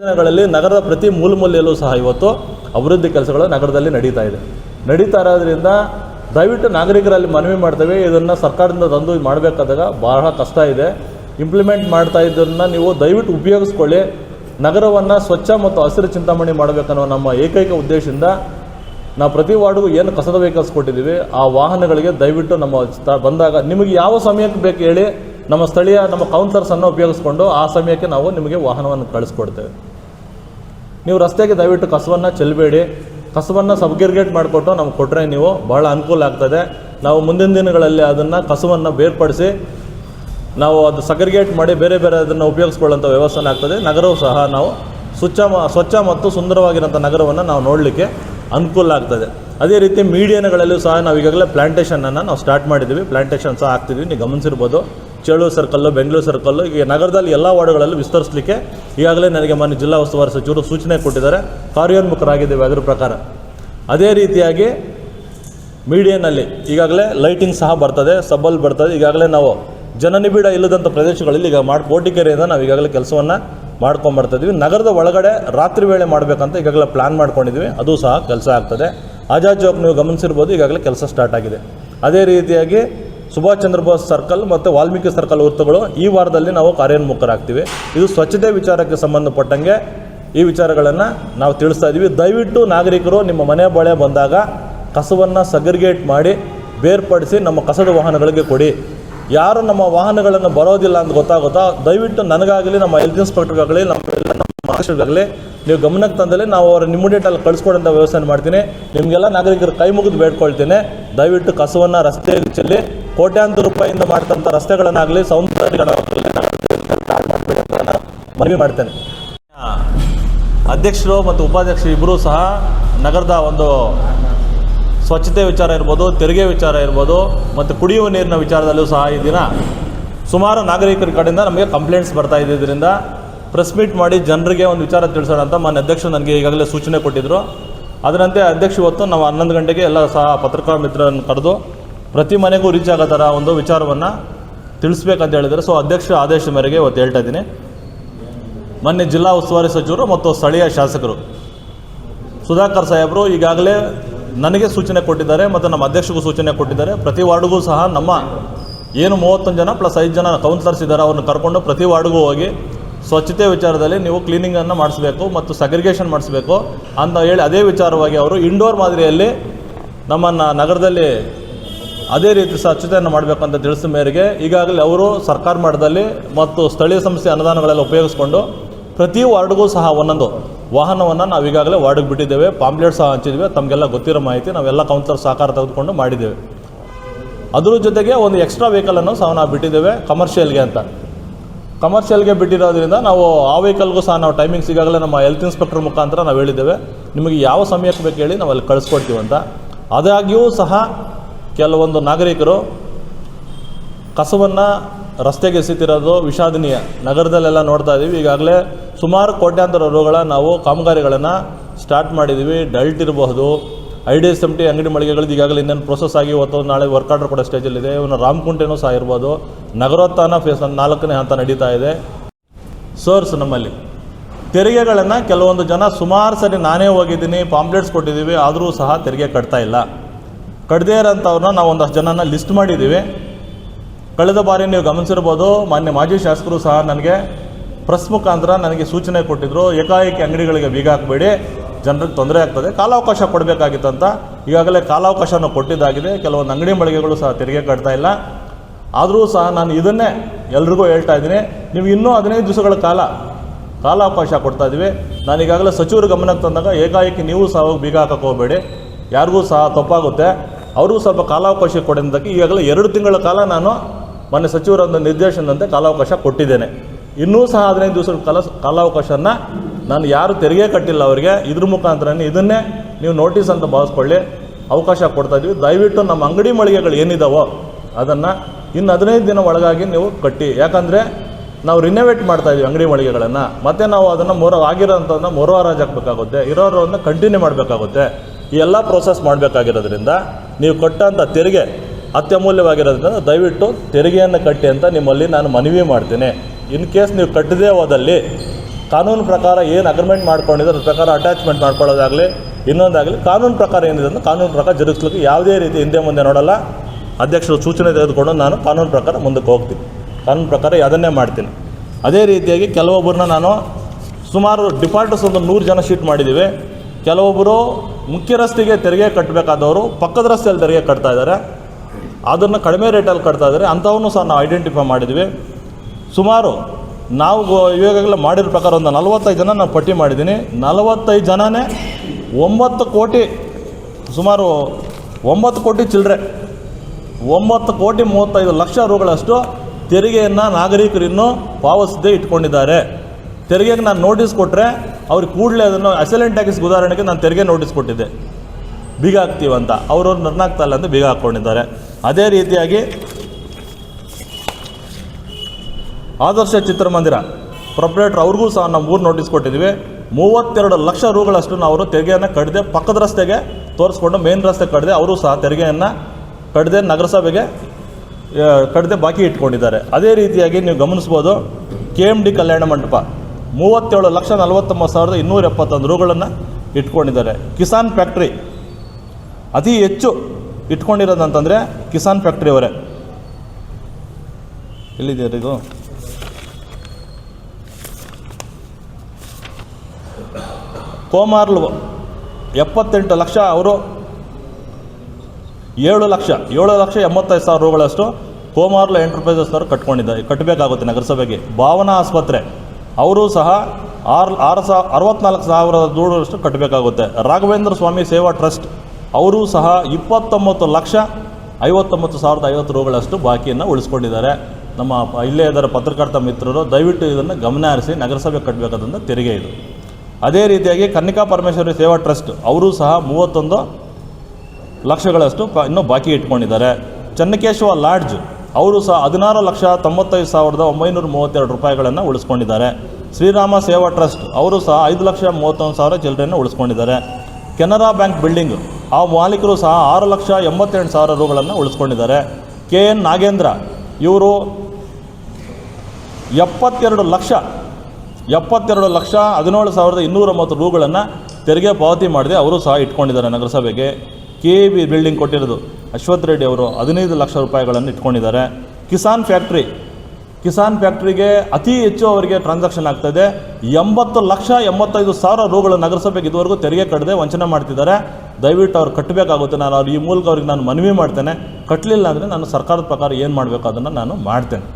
ದಿನಗಳಲ್ಲಿ ನಗರದ ಪ್ರತಿ ಮೂಲ ಮೂಲೆಯಲ್ಲೂ ಸಹ ಇವತ್ತು ಅಭಿವೃದ್ಧಿ ಕೆಲಸಗಳು ನಗರದಲ್ಲಿ ನಡೀತಾ ಇದೆ. ನಡೀತಾ ಇರೋದ್ರಿಂದ ದಯವಿಟ್ಟು ನಾಗರಿಕರಲ್ಲಿ ಮನವಿ ಮಾಡ್ತೇವೆ. ಇದನ್ನು ಸರ್ಕಾರದಿಂದ ತಂದು ಮಾಡಬೇಕಾದಾಗ ಬಹಳ ಕಷ್ಟ ಇದೆ. ಇಂಪ್ಲಿಮೆಂಟ್ ಮಾಡ್ತಾ ಇದ್ದನ್ನು ನೀವು ದಯವಿಟ್ಟು ಉಪಯೋಗಿಸ್ಕೊಳ್ಳಿ. ನಗರವನ್ನು ಸ್ವಚ್ಛ ಮತ್ತು ಹಸಿರು ಚಿಂತಾಮಣಿ ಮಾಡಬೇಕನ್ನೋ ನಮ್ಮ ಏಕೈಕ ಉದ್ದೇಶದಿಂದ ನಾವು ಪ್ರತಿ ವಾರ್ಡ್ಗೂ ಏನು ಕಸದ ವೆಹಿಕಲ್ಸ್ ಕೊಟ್ಟಿದ್ದೀವಿ, ಆ ವಾಹನಗಳಿಗೆ ದಯವಿಟ್ಟು ನಮ್ಮ ಬಂದಾಗ ನಿಮಗೆ ಯಾವ ಸಮಯಕ್ಕೆ ಬೇಕು ಹೇಳಿ ನಮ್ಮ ಸ್ಥಳೀಯ ನಮ್ಮ ಕೌನ್ಸರ್ಸನ್ನು ಉಪಯೋಗಿಸ್ಕೊಂಡು ಆ ಸಮಯಕ್ಕೆ ನಾವು ನಿಮಗೆ ವಾಹನವನ್ನು ಕಳಿಸ್ಕೊಡ್ತೇವೆ. ನೀವು ರಸ್ತೆಗೆ ದಯವಿಟ್ಟು ಕಸವನ್ನು ಚೆಲ್ಲಬೇಡಿ ಕಸವನ್ನು ಸಬ್ಗಿರ್ಗೇಟ್ ಮಾಡಿಕೊಟ್ಟು ನಮ್ಗೆ ಕೊಟ್ಟರೆ ನೀವು ಬಹಳ ಅನುಕೂಲ ಆಗ್ತದೆ. ನಾವು ಮುಂದಿನ ದಿನಗಳಲ್ಲಿ ಅದನ್ನು ಕಸವನ್ನು ಬೇರ್ಪಡಿಸಿ ನಾವು ಅದು ಸಗ್ರಿಗೇಟ್ ಮಾಡಿ ಬೇರೆ ಬೇರೆ ಅದನ್ನು ಉಪಯೋಗಿಸ್ಕೊಳ್ಳೋಂಥ ವ್ಯವಸ್ಥೆ ಆಗ್ತದೆ. ನಗರವು ಸಹ ನಾವು ಸ್ವಚ್ಛ ಸ್ವಚ್ಛ ಮತ್ತು ಸುಂದರವಾಗಿರೋಂಥ ನಗರವನ್ನು ನಾವು ನೋಡಲಿಕ್ಕೆ ಅನುಕೂಲ ಆಗ್ತದೆ. ಅದೇ ರೀತಿ ಮೀಡಿಯಾನಗಳಲ್ಲೂ ಸಹ ನಾವು ಈಗಾಗಲೇ ಪ್ಲಾಂಟೇಷನನ್ನು ನಾವು ಸ್ಟಾರ್ಟ್ ಮಾಡಿದ್ದೀವಿ. ಪ್ಲಾಂಟೇಷನ್ ಸಹ ಆಗ್ತಿದ್ವಿ. ನೀವು ಗಮನಿಸಿರ್ಬೋದು. ಚೇಳೂರು ಸರ್ಕಲ್ಲು, ಬೆಂಗಳೂರು ಸರ್ಕಲ್ಲು ಈಗ ನಗರದಲ್ಲಿ ಎಲ್ಲ ವಾರ್ಡ್ಗಳಲ್ಲೂ ವಿಸ್ತರಿಸಲಿಕ್ಕೆ ಈಗಾಗಲೇ ನನಗೆ ಮಾನ್ಯ ಜಿಲ್ಲಾ ಉಸ್ತುವಾರಿ ಸಚಿವರು ಸೂಚನೆ ಕೊಟ್ಟಿದ್ದಾರೆ. ಕಾರ್ಯೋನ್ಮುಖರಾಗಿದ್ದೇವೆ ಅದರ ಪ್ರಕಾರ. ಅದೇ ರೀತಿಯಾಗಿ ಮೀಡಿಯಾನಲ್ಲಿ ಈಗಾಗಲೇ ಲೈಟಿಂಗ್ ಸಹ ಬರ್ತದೆ ಸಬ್ಬಲ್ ಬರ್ತದೆ. ಈಗಾಗಲೇ ನಾವು ಜನನಿಬಿಡ ಇಲ್ಲದಂಥ ಪ್ರದೇಶಗಳಲ್ಲಿ ಈಗ ಮಾಡಿ ಕೋಟಿಕೆರೆಯಿಂದ ನಾವು ಈಗಾಗಲೇ ಕೆಲಸವನ್ನು ಮಾಡ್ಕೊಂಬರ್ತಿದ್ವಿ. ನಗರದ ಒಳಗಡೆ ರಾತ್ರಿ ವೇಳೆ ಮಾಡಬೇಕಂತ ಈಗಾಗಲೇ ಪ್ಲ್ಯಾನ್ ಮಾಡ್ಕೊಂಡಿದ್ವಿ. ಅದು ಸಹ ಕೆಲಸ ಆಗ್ತದೆ. ಆಜಾದ್ ಚೌಕ್ ನೀವು ಗಮನಿಸಿರ್ಬೋದು, ಈಗಾಗಲೇ ಕೆಲಸ ಸ್ಟಾರ್ಟ್ ಆಗಿದೆ. ಅದೇ ರೀತಿಯಾಗಿ ಸುಭಾಷ್ ಚಂದ್ರ ಬೋಸ್ ಸರ್ಕಲ್ ಮತ್ತು ವಾಲ್ಮೀಕಿ ಸರ್ಕಲ್ ವೃತ್ತಗಳು ಈ ವಾರದಲ್ಲಿ ನಾವು ಕಾರ್ಯೋನ್ಮುಖರಾಗ್ತೀವಿ. ಇದು ಸ್ವಚ್ಛತೆ ವಿಚಾರಕ್ಕೆ ಸಂಬಂಧಪಟ್ಟಂಗೆ ಈ ವಿಚಾರಗಳನ್ನು ನಾವು ತಿಳಿಸ್ತಾ ಇದ್ದೀವಿ ದಯವಿಟ್ಟು ನಾಗರಿಕರು ನಿಮ್ಮ ಮನೆ ಬಳೆ ಬಂದಾಗ ಕಸವನ್ನು ಸಗ್ರಿಗೇಟ್ ಮಾಡಿ ಬೇರ್ಪಡಿಸಿ ನಮ್ಮ ಕಸದ ವಾಹನಗಳಿಗೆ ಕೊಡಿ. ಯಾರು ನಮ್ಮ ವಾಹನಗಳನ್ನು ಬರೋದಿಲ್ಲ ಅಂತ ಗೊತ್ತಾಗುತ್ತೋ ದಯವಿಟ್ಟು ನನಗಾಗಲಿ, ನಮ್ಮ ಹೆಲ್ತ್ ಇನ್ಸ್ಪೆಕ್ಟರ್ಗಾಗಲಿ ನಮ್ಮ ಮಾಸ್ಟರ್ಗಾಗಲಿ ನೀವು ಗಮನಕ್ಕೆ ತಂದಲ್ಲಿ ನಾವು ಅವ್ರ ಇಮಿಡಿಯೇಟ್ ಅಲ್ಲಿ ಕಳಿಸ್ಕೊಡೋಂಥ ವ್ಯವಸ್ಥೆ ಮಾಡ್ತೀನಿ. ನಿಮಗೆಲ್ಲ ನಾಗರಿಕರು ಕೈ ಮುಗಿದು ಬೇಡ್ಕೊಳ್ತೀನಿ. ದಯವಿಟ್ಟು ಕಸವನ್ನು ರಸ್ತೆ ಚೆಲ್ಲಿ ಕೋಟ್ಯಾಂತರ ರೂಪಾಯಿಯಿಂದ ಮಾಡ್ತಂಥ ರಸ್ತೆಗಳನ್ನಾಗಲಿ ಸೌಂದರ್ಯಗಳನ್ನು ಮನವಿ ಮಾಡ್ತೇನೆ. ಅಧ್ಯಕ್ಷರು ಮತ್ತು ಉಪಾಧ್ಯಕ್ಷರು ಇಬ್ಬರೂ ಸಹ ನಗರದ ಒಂದು ಸ್ವಚ್ಛತೆ ವಿಚಾರ ಇರ್ಬೋದು, ತೆರಿಗೆ ವಿಚಾರ ಇರ್ಬೋದು ಮತ್ತು ಕುಡಿಯುವ ನೀರಿನ ವಿಚಾರದಲ್ಲೂ ಸಹ ಈ ದಿನ ಸುಮಾರು ನಾಗರಿಕರ ಕಡೆಯಿಂದ ನಮಗೆ ಕಂಪ್ಲೇಂಟ್ಸ್ ಬರ್ತಾ ಇದ್ದಿದ್ದರಿಂದ ಪ್ರೆಸ್ ಮೀಟ್ ಮಾಡಿ ಜನರಿಗೆ ಒಂದು ವಿಚಾರ ತಿಳಿಸೋಣ ಅಂತ ಮಾನ್ಯ ಅಧ್ಯಕ್ಷರು ನನಗೆ ಈಗಾಗಲೇ ಸೂಚನೆ ಕೊಟ್ಟಿದ್ದರು ಅದರಂತೆ ಅಧ್ಯಕ್ಷ ಇವತ್ತು ನಾವು ಹನ್ನೊಂದು ಗಂಟೆಗೆ ಎಲ್ಲ ಸಹ ಪತ್ರಕಾರ ಮಿತ್ರರನ್ನು ಕರೆದು ಪ್ರತಿ ಮನೆಗೂ ರೀಚ್ ಆಗೋ ಥರ ಒಂದು ವಿಚಾರವನ್ನು ತಿಳಿಸ್ಬೇಕಂತ ಹೇಳಿದರೆ ಸೊ ಅಧ್ಯಕ್ಷ ಆದೇಶ ಮೇರೆಗೆ ಇವತ್ತು ಹೇಳ್ತಾ ಇದ್ದೀನಿ. ಮೊನ್ನೆ ಜಿಲ್ಲಾ ಉಸ್ತುವಾರಿ ಸಚಿವರು ಮತ್ತು ಸ್ಥಳೀಯ ಶಾಸಕರು. ಸುಧಾಕರ್ ಸಾಹೇಬರು ಈಗಾಗಲೇ ನನಗೆ ಸೂಚನೆ ಕೊಟ್ಟಿದ್ದಾರೆ ಮತ್ತು ನಮ್ಮ ಅಧ್ಯಕ್ಷಗೂ ಸೂಚನೆ ಕೊಟ್ಟಿದ್ದಾರೆ. ಪ್ರತಿ ವಾರ್ಡ್ಗೂ ಸಹ ನಮ್ಮ ಏನು ಮೂವತ್ತೊಂದು ಜನ ಪ್ಲಸ್ ಐದು ಜನ ಕೌನ್ಸಿಲರ್ಸ್ ಇದ್ದಾರೆ. ಅವ್ರನ್ನ ಕರ್ಕೊಂಡು ಪ್ರತಿ ವಾರ್ಡ್ಗೂ ಹೋಗಿ ಸ್ವಚ್ಛತೆ ವಿಚಾರದಲ್ಲಿ ನೀವು ಕ್ಲೀನಿಂಗನ್ನು ಮಾಡಿಸ್ಬೇಕು ಮತ್ತು ಸಗ್ರಿಗೇಷನ್ ಮಾಡಿಸ್ಬೇಕು ಅಂತ ಹೇಳಿ ಅದೇ ವಿಚಾರವಾಗಿ ಅವರು ಇಂಡೋರ್ ಮಾದರಿಯಲ್ಲಿ ನಮ್ಮನ್ನು ನಗರದಲ್ಲಿ ಅದೇ ರೀತಿ ಸ್ವಚ್ಛತೆಯನ್ನು ಮಾಡಬೇಕು ಅಂತ ತಿಳಿಸಿದ ಮೇರೆಗೆ ಈಗಾಗಲೇ ಅವರು ಸರ್ಕಾರ ಮಟ್ಟದಲ್ಲಿ ಮತ್ತು ಸ್ಥಳೀಯ ಸಂಸ್ಥೆ ಅನುದಾನಗಳೆಲ್ಲ ಉಪಯೋಗಿಸ್ಕೊಂಡು ಪ್ರತಿ ವಾರ್ಡ್ಗೂ ಸಹ ಒಂದೊಂದು ವಾಹನವನ್ನು ನಾವು ಈಗಾಗಲೇ ವಾರ್ಡ್ಗೆ ಬಿಟ್ಟಿದ್ದೇವೆ. ಪಾಂಪ್ಲೆಟ್ ಸಹ ಹಂಚಿದ್ದೇವೆ. ತಮಗೆಲ್ಲ ಗೊತ್ತಿರೋ ಮಾಹಿತಿ ನಾವೆಲ್ಲ ಕೌನ್ಸಿಲರ್ ಸಹಕಾರ ತೆಗೆದುಕೊಂಡು ಮಾಡಿದ್ದೇವೆ. ಅದರ ಜೊತೆಗೆ ಒಂದು ಎಕ್ಸ್ಟ್ರಾ ವೆಹಿಕಲನ್ನು ಸಹ ನಾವು ಬಿಟ್ಟಿದ್ದೇವೆ ಕಮರ್ಷಿಯಲ್ಗೆ ಅಂತ. ಕಮರ್ಷಿಯಲ್ಗೆ ಬಿಟ್ಟಿರೋದ್ರಿಂದ ನಾವು ಆ ವೆಹಿಕಲ್ಗೂ ಸಹ ನಾವು ಟೈಮಿಂಗ್ಸ್ ಈಗಾಗಲೇ ನಮ್ಮ ಹೆಲ್ತ್ ಇನ್ಸ್ಪೆಕ್ಟರ್ ಮುಖಾಂತರ ನಾವು ಹೇಳಿದ್ದೇವೆ. ನಿಮಗೆ ಯಾವ ಸಮಯಕ್ಕೆ ಬೇಕು ಹೇಳಿ ನಾವು ಅಲ್ಲಿ ಕಳಿಸ್ಕೊಡ್ತೀವಿ ಅಂತ. ಆದಾಗ್ಯೂ ಸಹ ಕೆಲವೊಂದು ನಾಗರಿಕರು ಕಸವನ್ನು ರಸ್ತೆಗೆ ಎಸೆತಿರೋದು ವಿಷಾದನೀಯ. ನಗರದಲ್ಲೆಲ್ಲ ನೋಡ್ತಾ ಇದ್ದೀವಿ ಈಗಾಗಲೇ ಸುಮಾರು ಕೋಟ್ಯಾಂತರ ರೂಗಳ ನಾವು ಕಾಮಗಾರಿಗಳನ್ನು ಸ್ಟಾರ್ಟ್ ಮಾಡಿದ್ದೀವಿ ಡಲ್ಟ್ ಇರಬಹುದು, I D S M T ಅಂಗಡಿ ಮಳಿಗೆಗಳದ್ದು ಈಗಾಗಲೇ ಇನ್ನೇನು ಪ್ರೊಸೆಸ್ ಆಗಿ ಇವತ್ತು ನಾಳೆ ವರ್ಕ್ ಆರ್ಡರ್ ಕೊಡೋ ಸ್ಟೇಜಲ್ಲಿದೆ ಇವನು ರಾಮಕುಂಟೆನೂ ಸಹ ಇರ್ಬೋದು. ನಗರೋತ್ಥಾನ ಫೇಸ್ ನಾಲ್ಕನೇ ಹಂತ ನಡೀತಾ ಇದೆ. ಸೋರ್ಸ್ ನಮ್ಮಲ್ಲಿ, ತೆರಿಗೆಗಳನ್ನು ಕೆಲವೊಂದು ಜನ ಸುಮಾರು ಸರಿ ನಾನೇ ಹೋಗಿದ್ದೀನಿ ಪಾಂಪ್ಲೆಟ್ಸ್ ಕೊಟ್ಟಿದ್ದೀವಿ, ಆದರೂ ಸಹ ತೆರಿಗೆ ಕಟ್ತಾ ಇಲ್ಲ. ಕಟ್ಟದೇ ಇರೋಂಥವ್ರನ್ನ ನಾವು ಒಂದಷ್ಟು ಜನನ ಲಿಸ್ಟ್ ಮಾಡಿದ್ದೀವಿ ಕಳೆದ ಬಾರಿ ನೀವು ಗಮನಿಸಿರ್ಬೋದು, ಮಾನ್ಯ ಮಾಜಿ ಶಾಸಕರು ಸಹ ನನಗೆ ಪ್ರೆಸ್ ಮುಖಾಂತರ ನನಗೆ ಸೂಚನೆ ಕೊಟ್ಟಿದ್ದರು ಏಕಾಏಕಿ ಅಂಗಡಿಗಳಿಗೆ ಬೀಗ ಹಾಕಬೇಡಿ, ಜನರಿಗೆ ತೊಂದರೆ ಆಗ್ತದೆ, ಕಾಲಾವಕಾಶ ಕೊಡಬೇಕಾಗಿತ್ತಂತ ಈಗಾಗಲೇ ಕಾಲಾವಕಾಶನ ಕೊಟ್ಟಿದ್ದಾಗಿದೆ. ಕೆಲವೊಂದು ಅಂಗಡಿ ಮಳಿಗೆಗಳು ಸಹ ತೆರಿಗೆ ಕಟ್ತಾ ಇಲ್ಲ. ಆದರೂ ಸಹ ನಾನು ಇದನ್ನೇ ಎಲ್ರಿಗೂ ಹೇಳ್ತಾ ಇದ್ದೀನಿ. ನೀವು ಇನ್ನೂ ಹದಿನೈದು ದಿವಸಗಳ ಕಾಲ ಕಾಲಾವಕಾಶ ಕೊಡ್ತಾ ಇದ್ದೀವಿ. ನಾನು ಈಗಾಗಲೇ ಸಚಿವರು ಗಮನಕ್ಕೆ ತಂದಾಗ ಏಕಾಏಕಿ ನೀವು ಸಹ ಬೀಗ ಹಾಕಕ್ಕೆ ಹೋಗಬೇಡಿ. ಯಾರಿಗೂ ಸಹ ತಪ್ಪಾಗುತ್ತೆ. ಅವ್ರಿಗೂ ಸ್ವಲ್ಪ ಕಾಲಾವಕಾಶ ಕೊಡೋದಕ್ಕೆ ಈಗಾಗಲೇ ಎರಡು ತಿಂಗಳ ಕಾಲ ನಾನು ಮೊನ್ನೆ ಸಚಿವರ ಒಂದು ನಿರ್ದೇಶನದಂತೆ ಕಾಲಾವಕಾಶ ಕೊಟ್ಟಿದ್ದೇನೆ. ಇನ್ನೂ ಸಹ ಹದಿನೈದು ದಿವಸದ ಕಾಲ ಕಾಲಾವಕಾಶನ ನಾನು ಯಾರು ತೆರಿಗೆ ಕಟ್ಟಿಲ್ಲ ಅವರಿಗೆ, ಇದ್ರ ಮುಖಾಂತರನೇ ಇದನ್ನೇ ನೀವು ನೋಟಿಸ್ ಅಂತ ಭಾವಿಸ್ಕೊಳ್ಳಿ, ಅವಕಾಶ ಕೊಡ್ತಾ ಇದ್ದೀವಿ. ದಯವಿಟ್ಟು ನಮ್ಮ ಅಂಗಡಿ ಮಳಿಗೆಗಳು ಏನಿದಾವೋ ಅದನ್ನು ಇನ್ನು ಹದಿನೈದು ದಿನ ಒಳಗಾಗಿ ನೀವು ಕಟ್ಟಿ. ಯಾಕಂದರೆ ನಾವು ರಿನೋವೇಟ್ ಮಾಡ್ತಾ ಇದ್ದೀವಿ ಅಂಗಡಿ ಮಳಿಗೆಗಳನ್ನು. ಮತ್ತೆ ನಾವು ಅದನ್ನು ಮೊರ ಆಗಿರೋಂಥದ್ದನ್ನ ಮೊರವಾರಾಜ್ ಹಾಕಬೇಕಾಗುತ್ತೆ, ಇರೋರನ್ನು ಕಂಟಿನ್ಯೂ ಮಾಡಬೇಕಾಗುತ್ತೆ. ಈ ಎಲ್ಲ ಪ್ರೋಸೆಸ್ ಮಾಡಬೇಕಾಗಿರೋದ್ರಿಂದ ನೀವು ಕೊಟ್ಟಂಥ ತೆರಿಗೆ ಅತ್ಯಮೂಲ್ಯವಾಗಿರೋದ್ರಿಂದ ದಯವಿಟ್ಟು ತೆರಿಗೆಯನ್ನು ಕಟ್ಟಿ ಅಂತ ನಿಮ್ಮಲ್ಲಿ ನಾನು ಮನವಿ ಮಾಡ್ತೀನಿ. ಇನ್ ಕೇಸ್ ನೀವು ಕಟ್ಟದೇ ಹೋದಲ್ಲಿ ಕಾನೂನು ಪ್ರಕಾರ ಏನು ಅಗ್ರಿಮೆಂಟ್ ಮಾಡ್ಕೊಂಡಿದ್ದಾರೆ ಅದ್ರ ಪ್ರಕಾರ ಅಟ್ಯಾಚ್ಮೆಂಟ್ ಮಾಡ್ಕೊಳ್ಳೋದಾಗಲಿ, ಇನ್ನೊಂದಾಗಲಿ ಕಾನೂನು ಪ್ರಕಾರ ಏನಿದೆ ಅಂದರೆ ಕಾನೂನು ಪ್ರಕಾರ ಜರುಗಿಸ್ಲಿಕ್ಕೆ ಯಾವುದೇ ರೀತಿ ಹಿಂದೆ ಮುಂದೆ ನೋಡಲ್ಲ. ಅಧ್ಯಕ್ಷರು ಸೂಚನೆ ತೆಗೆದುಕೊಂಡು ನಾನು ಕಾನೂನು ಪ್ರಕಾರ ಮುಂದಕ್ಕೆ ಹೋಗ್ತೀನಿ. ಕಾನೂನು ಪ್ರಕಾರ ಅದನ್ನೇ ಮಾಡ್ತೀನಿ. ಅದೇ ರೀತಿಯಾಗಿ ಕೆಲವೊಬ್ಬರನ್ನ ನಾನು ಸುಮಾರು ಡಿಫಾಲ್ಟರ್ಸ್ ಒಂದು ನೂರು ಜನ ಶೀಟ್ ಮಾಡಿದ್ದೀವಿ. ಕೆಲವೊಬ್ಬರು ಮುಖ್ಯ ರಸ್ತೆಗೆ ತೆರಿಗೆ ಕಟ್ಟಬೇಕಾದವರು ಪಕ್ಕದ ರಸ್ತೆಯಲ್ಲಿ ತೆರಿಗೆ ಕಟ್ತಾ ಇದ್ದಾರೆ. ಅದನ್ನು ಕಡಿಮೆ ರೇಟಲ್ಲಿ ಕಟ್ತಾ ಇದ್ದಾರೆ. ಅಂಥವನ್ನು ಸಹ ನಾವು ಐಡೆಂಟಿಫೈ ಮಾಡಿದ್ವಿ. ಸುಮಾರು ನಾವು ಇವಾಗಲೇ ಮಾಡಿರೋ ಪ್ರಕಾರ ಒಂದು ನಲವತ್ತೈದು ಜನ ನಾನು ಪಟ್ಟಿ ಮಾಡಿದ್ದೀನಿ. ನಲವತ್ತೈದು ಜನನೇ ಒಂಬತ್ತು ಕೋಟಿ, ಸುಮಾರು ಒಂಬತ್ತು ಕೋಟಿ ಚಿಲ್ಲರೆ, ಒಂಬತ್ತು ಕೋಟಿ ಮೂವತ್ತೈದು ಲಕ್ಷ ರೂಗಳಷ್ಟು ತೆರಿಗೆಯನ್ನು ನಾಗರಿಕರು ಇನ್ನೂ ಪಾವತಿಸದೇ ಇಟ್ಕೊಂಡಿದ್ದಾರೆ. ತೆರಿಗೆಗೆ ನಾನು ನೋಟಿಸ್ ಕೊಟ್ಟರೆ ಅವ್ರಿಗೆ ಕೂಡಲೇ ಅದನ್ನು ಅಸೆಲೆಂಟ್ ಟ್ಯಾಕ್ಸ್ ಉದಾಹರಣೆಗೆ ನಾನು ತೆರಿಗೆ ನೋಟಿಸ್ ಕೊಟ್ಟಿದ್ದೆ. ಬೀಗ ಹಾಕ್ತೀವಂತ ಅವರು ನಿರ್ನಾಗ್ತಾ ಇಲ್ಲ ಅಂತ ಬೀಗ ಹಾಕ್ಕೊಂಡಿದ್ದಾರೆ ಅದೇ ರೀತಿಯಾಗಿ ಆದರ್ಶ ಚಿತ್ರಮಂದಿರ ಪ್ರೊಪ್ರೇಟ್ರ್ ಅವ್ರಿಗೂ ಸಹ ನಾವು ಊರು ನೋಟಿಸ್ ಕೊಟ್ಟಿದ್ವಿ ಮೂವತ್ತೆರಡು ಲಕ್ಷ ರೂಗಳಷ್ಟು ನಾವು ಅವರು ತೆರಿಗೆಯನ್ನು ಕಡಿದೆ ಪಕ್ಕದ ರಸ್ತೆಗೆ ತೋರಿಸ್ಕೊಂಡು ಮೇನ್ ರಸ್ತೆ ಕಡಿದೆ ಅವರು ಸಹ ತೆರಿಗೆಯನ್ನು ಕಡಿದೆ ನಗರಸಭೆಗೆ ಕಡಿದೆ ಬಾಕಿ ಇಟ್ಕೊಂಡಿದ್ದಾರೆ. ಅದೇ ರೀತಿಯಾಗಿ ನೀವು ಗಮನಿಸ್ಬೋದು, ಕೆ ಕಲ್ಯಾಣ ಮಂಟಪ. ಮೂವತ್ತೇಳು ಲಕ್ಷ ನಲವತ್ತೊಂಬತ್ತು ಸಾವಿರದ ಇನ್ನೂರ ಎಪ್ಪತ್ತೊಂದು ರೂಗಳನ್ನು ಇಟ್ಕೊಂಡಿದ್ದಾರೆ. ಕಿಸಾನ್ ಫ್ಯಾಕ್ಟ್ರಿ ಅತಿ ಹೆಚ್ಚು ಇಟ್ಕೊಂಡಿರೋದಂತಂದರೆ ಕಿಸಾನ್ ಫ್ಯಾಕ್ಟ್ರಿ ಅವರೇ. ಇದು? ಕೋಮಾರ್ಲು ಎಪ್ಪತ್ತೆಂಟು ಲಕ್ಷ, ಅವರು ಏಳು ಲಕ್ಷ ಏಳು ಲಕ್ಷ ಎಂಬತ್ತೈದು ಸಾವಿರ ರೂಗಳಷ್ಟು ಕೋಮಾರ್ಲು ಎಂಟರ್ಪ್ರೈಸಸ್ ಅವರು ಕಟ್ಕೊಂಡಿದ್ದಾರೆ. ಕಟ್ಟಬೇಕಾಗುತ್ತೆ ನಗರಸಭೆಗೆ. ಭಾವನಾ ಆಸ್ಪತ್ರೆ. ಅವರು ಸಹ ಆರು ಆರು ಸಾವಿರ ಅರವತ್ನಾಲ್ಕು ಸಾವಿರ ದುಡ್ಡಷ್ಟು ಕಟ್ಟಬೇಕಾಗುತ್ತೆ ರಾಘವೇಂದ್ರ ಸ್ವಾಮಿ ಸೇವಾ ಟ್ರಸ್ಟ್, ಅವರು ಸಹ ಇಪ್ಪತ್ತೊಂಬತ್ತು ಲಕ್ಷ ಐವತ್ತೊಂಬತ್ತು ಸಾವಿರದ ಐವತ್ತು ರೂಗಳಷ್ಟು ಬಾಕಿಯನ್ನು ಉಳಿಸ್ಕೊಂಡಿದ್ದಾರೆ. ನಮ್ಮ ಇಲ್ಲೇ ಇದರ ಪತ್ರಕರ್ತ ಮಿತ್ರರು, ದಯವಿಟ್ಟು ಇದನ್ನು ಗಮನ ಹರಿಸಿ ನಗರಸಭೆ ಕಟ್ಟಬೇಕಾದಂಥ ತೆರಿಗೆ ಇದು. ಅದೇ ರೀತಿಯಾಗಿ ಕನ್ನಿಕಾ ಪರಮೇಶ್ವರಿ ಸೇವಾ ಟ್ರಸ್ಟ್, ಅವರು ಸಹ ಮೂವತ್ತೊಂದು ಲಕ್ಷಗಳಷ್ಟು ಇನ್ನೂ ಬಾಕಿ ಇಟ್ಕೊಂಡಿದ್ದಾರೆ. ಚನ್ನಕೇಶವ ಲಾಡ್ಜ್ ಅವರು ಸಹ ಹದಿನಾರು ಲಕ್ಷ ತೊಂಬತ್ತೈದು ಸಾವಿರದ ಒಂಬೈನೂರ ಮೂವತ್ತೆರಡು ರೂಪಾಯಿಗಳನ್ನು ಉಳಿಸ್ಕೊಂಡಿದ್ದಾರೆ. ಶ್ರೀರಾಮ ಸೇವಾ ಟ್ರಸ್ಟ್ ಅವರು ಸಹ ಐದು ಲಕ್ಷ ಮೂವತ್ತೊಂದು ಸಾವಿರ ಚಿಲ್ಲರೆಯನ್ನು ಉಳಿಸ್ಕೊಂಡಿದ್ದಾರೆ. ಕೆನರಾ ಬ್ಯಾಂಕ್ ಬಿಲ್ಡಿಂಗ್ ಆ ಮಾಲೀಕರು ಸಹ ಆರು ಲಕ್ಷ ಎಂಬತ್ತೆಂಟು ಸಾವಿರ ರೂಗಳನ್ನು ಉಳಿಸ್ಕೊಂಡಿದ್ದಾರೆ. ಕೆ ಎನ್ ನಾಗೇಂದ್ರ ಇವರು ಎಪ್ಪತ್ತೆರಡು ಲಕ್ಷ ಎಪ್ಪತ್ತೆರಡು ಲಕ್ಷ ಹದಿನೇಳು ಸಾವಿರದ ಇನ್ನೂರ ಮೂವತ್ತು ರೂಗಳನ್ನು ತೆರಿಗೆ ಪಾವತಿ ಮಾಡಿದೆ. ಅವರು ಸಹ ಇಟ್ಕೊಂಡಿದ್ದಾರೆ ನಗರಸಭೆಗೆ. ಕೆ ಬಿ ಬಿಲ್ಡಿಂಗ್ ಕೊಟ್ಟಿರೋದು. ಅಶ್ವಥ್ ರೆಡ್ಡಿ ಅವರು ಹದಿನೈದು ಲಕ್ಷ ರೂಪಾಯಿಗಳನ್ನು ಇಟ್ಕೊಂಡಿದ್ದಾರೆ. ಕಿಸಾನ್ ಫ್ಯಾಕ್ಟ್ರಿ, ಕಿಸಾನ್ ಫ್ಯಾಕ್ಟ್ರಿಗೆ ಅತಿ ಹೆಚ್ಚು ಅವರಿಗೆ ಟ್ರಾನ್ಸಾಕ್ಷನ್ ಆಗ್ತದೆ ಎಂಬತ್ತು ಲಕ್ಷ ಎಂಬತ್ತೈದು ಸಾವಿರ ರೂಗಳು ನಗರಸಭೆಗೆ ಇದುವರೆಗೂ ತೆರಿಗೆ ಕಟ್ಟದೆ ವಂಚನೆ ಮಾಡ್ತಿದ್ದಾರೆ. ದಯವಿಟ್ಟು ಅವ್ರು ಕಟ್ಟಬೇಕಾಗುತ್ತೆ ನಾನು ಅವ್ರು ಈ ಮೂಲಕ ಅವ್ರಿಗೆ ನಾನು ಮನವಿ ಮಾಡ್ತೇನೆ. ಕಟ್ಟಲಿಲ್ಲ ಅಂದರೆ ನಾನು ಸರ್ಕಾರದ ಪ್ರಕಾರ ಏನು ಮಾಡಬೇಕು ಅದನ್ನು ನಾನು ಮಾಡ್ತೇನೆ.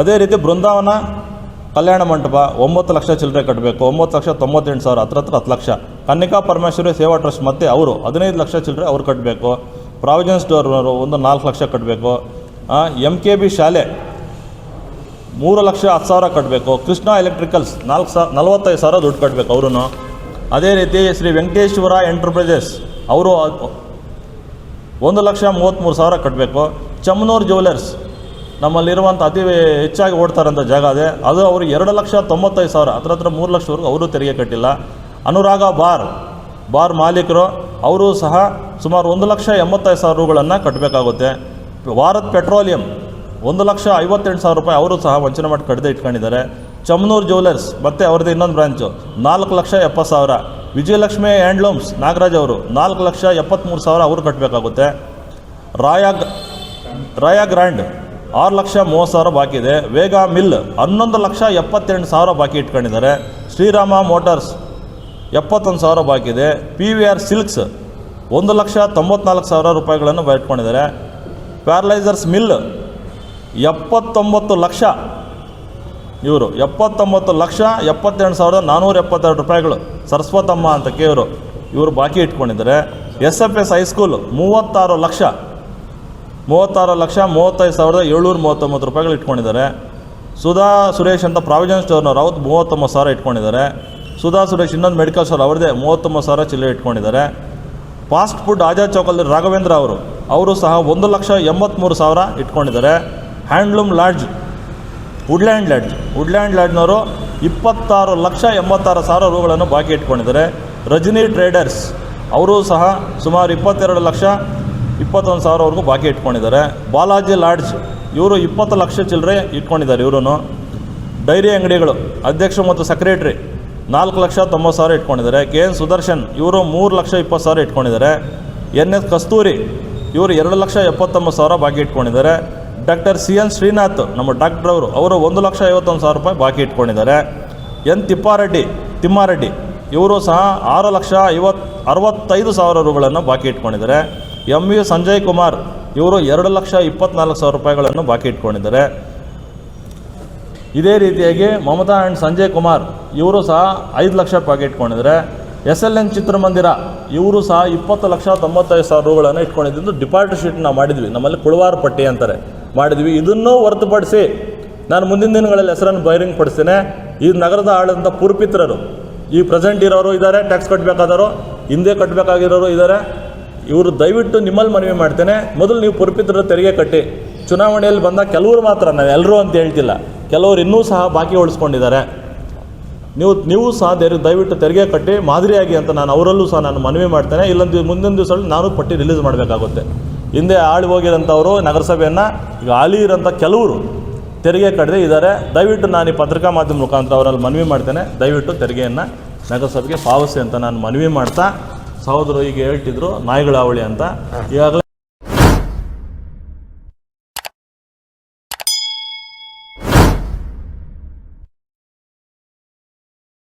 ಅದೇ ರೀತಿ ಬೃಂದಾವನ ಕಲ್ಯಾಣ ಮಂಟಪ, ಒಂಬತ್ತು ಲಕ್ಷ ಚಿಲ್ಲರೆ ಕಟ್ಟಬೇಕು ಒಂಬತ್ತು ಲಕ್ಷ ತೊಂಬತ್ತೆಂಟು ಸಾವಿರ, ಹತ್ರ ಹತ್ರ ಹತ್ತು ಲಕ್ಷ. ಕನ್ನಿಕಾ ಪರಮೇಶ್ವರಿ ಸೇವಾ ಟ್ರಸ್ಟ್ ಮತ್ತೆ ಅವರು ಹದಿನೈದು ಲಕ್ಷ ಚಿಲ್ಲರೆ ಅವ್ರು ಕಟ್ಟಬೇಕು ಪ್ರಾವಿಜನ್ ಸ್ಟೋರ್ ಅವರು ಒಂದು ನಾಲ್ಕು ಲಕ್ಷ ಕಟ್ಟಬೇಕು ಎಂ ಕೆ ಬಿ ಶಾಲೆ ಮೂರು ಲಕ್ಷ ಹತ್ತು ಸಾವಿರ ಕಟ್ಟಬೇಕು ಕೃಷ್ಣ ಎಲೆಕ್ಟ್ರಿಕಲ್ಸ್ ನಾಲ್ಕು ಸಾವಿರ ನಲ್ವತ್ತೈದು ಸಾವಿರ ದುಡ್ಡು ಕಟ್ಟಬೇಕು ಅವರು ಅದೇ ರೀತಿ ಶ್ರೀ ವೆಂಕಟೇಶ್ವರ ಎಂಟರ್ಪ್ರೈಸಸ್ ಅವರು ಒಂದು ಲಕ್ಷ ಮೂವತ್ತ್ಮೂರು ಸಾವಿರ ಕಟ್ಟಬೇಕು ಚಮ್ಮನೂರು ಜ್ಯುವೆಲರ್ಸ್ ನಮ್ಮಲ್ಲಿರುವಂಥ ಅತಿ ಹೆಚ್ಚಾಗಿ ಓಡ್ತಾರಂಥ ಜಾಗ ಅದೇ. ಅದು ಅವರು ಎರಡು ಲಕ್ಷ ತೊಂಬತ್ತೈದು ಸಾವಿರ, ಹತ್ರ ಹತ್ರ ಮೂರು ಲಕ್ಷವರೆಗೂ ಅವರು ತೆರಿಗೆ ಕಟ್ಟಿಲ್ಲ. ಅನುರಾಗ ಬಾರ್ ಬಾರ್ ಮಾಲೀಕರು, ಅವರು ಸಹ ಸುಮಾರು ಒಂದು ಲಕ್ಷ ಎಂಬತ್ತೈದು ಸಾವಿರ ರೂಗಳನ್ನು ಕಟ್ಟಬೇಕಾಗುತ್ತೆ ಭಾರತ್ ಪೆಟ್ರೋಲಿಯಂ ಒಂದು ಲಕ್ಷ ಐವತ್ತೆಂಟು ಸಾವಿರ ರೂಪಾಯಿ ಅವರು ಸಹ ವಂಚನೆ ಮಾಡಿ ಕಟ್ಟದೆ ಇಟ್ಕೊಂಡಿದ್ದಾರೆ. ಚಮನೂರು ಜ್ಯುವೆಲರ್ಸ್ ಮತ್ತು ಅವ್ರದ್ದು ಇನ್ನೊಂದು ಬ್ರಾಂಚು, ನಾಲ್ಕು ಲಕ್ಷ ಎಪ್ಪತ್ತು ಸಾವಿರ. ವಿಜಯಲಕ್ಷ್ಮಿ ಹ್ಯಾಂಡ್ಲೂಮ್ಸ್ ನಾಗರಾಜ್ ಅವರು ನಾಲ್ಕು ಲಕ್ಷ ಎಪ್ಪತ್ತ್ಮೂರು ಸಾವಿರ ಅವರು ಕಟ್ಟಬೇಕಾಗುತ್ತೆ ರಾಯಾ ರಾಯಾ ಗ್ರ್ಯಾಂಡ್ ಆರು ಲಕ್ಷ ಮೂವತ್ತು ಸಾವಿರ ಬಾಕಿ ಇದೆ. ವೇಗಾ ಮಿಲ್ ಹನ್ನೊಂದು ಲಕ್ಷ ಎಪ್ಪತ್ತೆಂಟು ಸಾವಿರ ಬಾಕಿ ಇಟ್ಕೊಂಡಿದ್ದಾರೆ. ಶ್ರೀರಾಮ ಮೋಟಾರ್ಸ್ ಎಪ್ಪತ್ತೊಂದು ಸಾವಿರ ಬಾಕಿ ಇದೆ. ಪಿ ವಿ ಆರ್ ಸಿಲ್ಕ್ಸ್ ಒಂದು ಲಕ್ಷ ತೊಂಬತ್ನಾಲ್ಕು ಸಾವಿರ ರೂಪಾಯಿಗಳನ್ನು ಬಯಟ್ಕೊಂಡಿದ್ದಾರೆ ಪ್ಯಾರಲೈಸರ್ಸ್ ಮಿಲ್ ಎಪ್ಪತ್ತೊಂಬತ್ತು ಲಕ್ಷ. ಇವರು ಎಪ್ಪತ್ತೊಂಬತ್ತು ಲಕ್ಷ ಎಪ್ಪತ್ತೆರಡು ಸಾವಿರದ ನಾನ್ನೂರ ಎಪ್ಪತ್ತೆರಡು ರೂಪಾಯಿಗಳು ಸರಸ್ವತಮ್ಮ ಅಂತ ಕೇವರು ಇವರು ಬಾಕಿ ಇಟ್ಕೊಂಡಿದ್ದಾರೆ. ಎಸ್ ಎಫ್ ಎಸ್ ಹೈಸ್ಕೂಲು ಮೂವತ್ತಾರು ಲಕ್ಷ. ಮೂವತ್ತಾರು ಲಕ್ಷ ಮೂವತ್ತೈದು ಸಾವಿರದ ಏಳ್ನೂರ ಮೂವತ್ತೊಂಬತ್ತು ರೂಪಾಯಿಗಳು ಇಟ್ಕೊಂಡಿದ್ದಾರೆ. ಸುಧಾ ಸುರೇಶ್ ಅಂತ ಪ್ರಾವಿಜನ್ ಸ್ಟೋರ್ನವ್ರು ಅವ್ರು ಮೂವತ್ತೊಂಬತ್ತು ಸಾವಿರ ಇಟ್ಕೊಂಡಿದ್ದಾರೆ. ಸುಧಾ ಸುರೇಶ್, ಇನ್ನೊಂದು ಮೆಡಿಕಲ್ ಸ್ಟೋರ್ ಅವ್ರದ್ದೇ ಮೂವತ್ತೊಂಬತ್ತು ಸಾವಿರ ಚಿಲ್ಲರೆ ಇಟ್ಕೊಂಡಿದ್ದಾರೆ. ಫಾಸ್ಟ್ ಫುಡ್ ಆಜಾದ್ ಚೌಕಲ್ಲಿ ರಾಘವೇಂದ್ರ ಅವರು ಅವರು ಸಹ ಒಂದು ಲಕ್ಷ ಎಂಬತ್ತ್ಮೂರು ಸಾವಿರ ಇಟ್ಕೊಂಡಿದ್ದಾರೆ. Handloom lodge woodland lodge woodland ಲಾಡ್ಜ್ನವರು ಇಪ್ಪತ್ತಾರು ಲಕ್ಷ ಎಂಬತ್ತಾರು ಸಾವಿರ ರೂಗಳನ್ನು ಬಾಕಿ ಇಟ್ಕೊಂಡಿದ್ದಾರೆ. ರಜನಿ ಟ್ರೇಡರ್ಸ್ ಅವರು ಸಹ ಸುಮಾರು ಇಪ್ಪತ್ತೆರಡು ಲಕ್ಷ ಇಪ್ಪತ್ತೊಂದು ಸಾವಿರವರೆಗೂ ಬಾಕಿ ಇಟ್ಕೊಂಡಿದ್ದಾರೆ. ಬಾಲಾಜಿ ಲಾಡ್ಜ್ ಇವರು ಇಪ್ಪತ್ತು ಲಕ್ಷ ಚಿಲ್ಲರೆ ಇಟ್ಕೊಂಡಿದ್ದಾರೆ ಇವರು ಡೈರಿ ಅಂಗಡಿಗಳು, ಅಧ್ಯಕ್ಷ ಮತ್ತು ಸೆಕ್ರೆಟ್ರಿ ನಾಲ್ಕು ಲಕ್ಷ ತೊಂಬತ್ತು ಸಾವಿರ ಇಟ್ಕೊಂಡಿದ್ದಾರೆ. ಕೆ ಎನ್ ಸುದರ್ಶನ್, ಇವರು ಮೂರು ಲಕ್ಷ ಇಪ್ಪತ್ತು ಸಾವಿರ ಇಟ್ಕೊಂಡಿದ್ದಾರೆ. ಎನ್ ಎಸ್ ಕಸ್ತೂರಿ, ಇವರು ಎರಡು ಲಕ್ಷ ಎಪ್ಪತ್ತೊಂಬತ್ತು ಸಾವಿರ ಬಾಕಿ ಇಟ್ಕೊಂಡಿದ್ದಾರೆ. ಡಾಕ್ಟರ್ ಸಿ ಎನ್ ಶ್ರೀನಾಥ್, ನಮ್ಮ ಡಾಕ್ಟರ್ ಅವರು ಒಂದು ಲಕ್ಷ ಐವತ್ತೊಂದು ಸಾವಿರ ರೂಪಾಯಿ ಬಾಕಿ ಇಟ್ಕೊಂಡಿದ್ದಾರೆ. ಎನ್ ತಿಪ್ಪಾರೆಡ್ಡಿ, ತಿಮ್ಮಾರೆಡ್ಡಿ, ಇವರು ಸಹ ಆರು ಲಕ್ಷ ಐವತ್ತು, ಅರವತ್ತೈದು ಸಾವಿರ ರೂಗಳನ್ನು ಬಾಕಿ ಇಟ್ಕೊಂಡಿದ್ದಾರೆ. ಎಂ ಯು ಸಂಜಯ್ ಕುಮಾರ್, ಇವರು ಎರಡು ಲಕ್ಷ ಇಪ್ಪತ್ನಾಲ್ಕು ಸಾವಿರ ರೂಪಾಯಿಗಳನ್ನು ಬಾಕಿ ಇಟ್ಕೊಂಡಿದ್ದಾರೆ. ಇದೇ ರೀತಿಯಾಗಿ ಮಮತಾ ಆ್ಯಂಡ್ ಸಂಜಯ್ ಕುಮಾರ್, ಇವರು ಸಹ ಐದು ಲಕ್ಷ ರೂಪಾಯಿ ಇಟ್ಕೊಂಡಿದ್ದಾರೆ. ಎಸ್ ಎಲ್ ಎನ್ ಚಿತ್ರಮಂದಿರ, ಇವರು ಸಹ ಇಪ್ಪತ್ತು ಲಕ್ಷ ತೊಂಬತ್ತೈದು ಸಾವಿರ ರೂಗಳನ್ನು ಇಟ್ಕೊಂಡಿದ್ದು ಡಿಪಾರ್ಟ್ ಶೀಟ್ ನಾವು ಮಾಡಿದ್ವಿ. ನಮ್ಮಲ್ಲಿ ಕುಳವಾರ ಪಟ್ಟಿ ಅಂತಾರೆ. ಮಾಡಿದ್ವಿ. ಇದನ್ನೂ ಹೊರತುಪಡಿಸಿ ನಾನು ಮುಂದಿನ ದಿನಗಳಲ್ಲಿ ಹೆಸರನ್ನು ಬಹಿರಂಗ ಪಡಿಸ್ತೇನೆ. ಈ ನಗರದ ಆಳಂತ ಪೂರ್ಪಿತ್ರರು, ಈ ಪ್ರೆಸೆಂಟ್ ಇರೋರು ಇದ್ದಾರೆ ಟ್ಯಾಕ್ಸ್ ಕಟ್ಟಬೇಕಾದವರು ಹಿಂದೆ ಕಟ್ಟಬೇಕಾಗಿರೋರು ಇದ್ದಾರೆ. ಇವರು ದಯವಿಟ್ಟು ನಿಮ್ಮಲ್ಲಿ ಮನವಿ ಮಾಡ್ತೇನೆ. ಮೊದಲು ನೀವು ಪುರ್ಪಿತ್ರರು ತೆರಿಗೆ ಕಟ್ಟಿ. ಚುನಾವಣೆಯಲ್ಲಿ ಬಂದ ಕೆಲವರು ಮಾತ್ರ ನಾವು ಎಲ್ಲರೂ ಅಂತ ಹೇಳ್ತಿಲ್ಲ. ಕೆಲವರು ಇನ್ನೂ ಸಹ ಬಾಕಿ ಉಳಿಸ್ಕೊಂಡಿದ್ದಾರೆ. ನೀವು ನೀವು ಸಹ ದಯ- ದಯವಿಟ್ಟು ತೆರಿಗೆ ಕಟ್ಟಿ ಮಾದರಿಯಾಗಿ ಅಂತ ನಾನು ಅವರಲ್ಲೂ ಸಹ ನಾನು ಮನವಿ ಮಾಡ್ತೇನೆ. ಇಲ್ಲೊಂದು ಮುಂದಿನ ದಿವಸದಲ್ಲಿ ನಾನು ಪಟ್ಟಿ ರಿಲೀಸ್ ಮಾಡಬೇಕಾಗುತ್ತೆ. ಹಿಂದೆ ಆಳಿ ಹೋಗಿರೋಂಥವರು ನಗರಸಭೆಯನ್ನು, ಈಗ ಹಾಲಿ ಇರೋಂಥ ಕೆಲವರು ತೆರಿಗೆ ಕಡಿದೆ ಇದ್ದಾರೆ. ದಯವಿಟ್ಟು ನಾನು ಈ ಪತ್ರಿಕಾ ಮಾಧ್ಯಮ ಮುಖಾಂತರ ಅವರಲ್ಲಿ ಮನವಿ ಮಾಡ್ತೇನೆ. ದಯವಿಟ್ಟು ತೆರಿಗೆಯನ್ನು ನಗರಸಭೆಗೆ ಪಾವತಿಸಿ ಅಂತ ನಾನು ಮನವಿ ಮಾಡ್ತಾ ಸಹೋದರು ಈಗ ಹೇಳ್ತಿದ್ರು, ನಾಯಿಗಳ ಅವಳಿ ಅಂತ. ಈಗಾಗಲೇ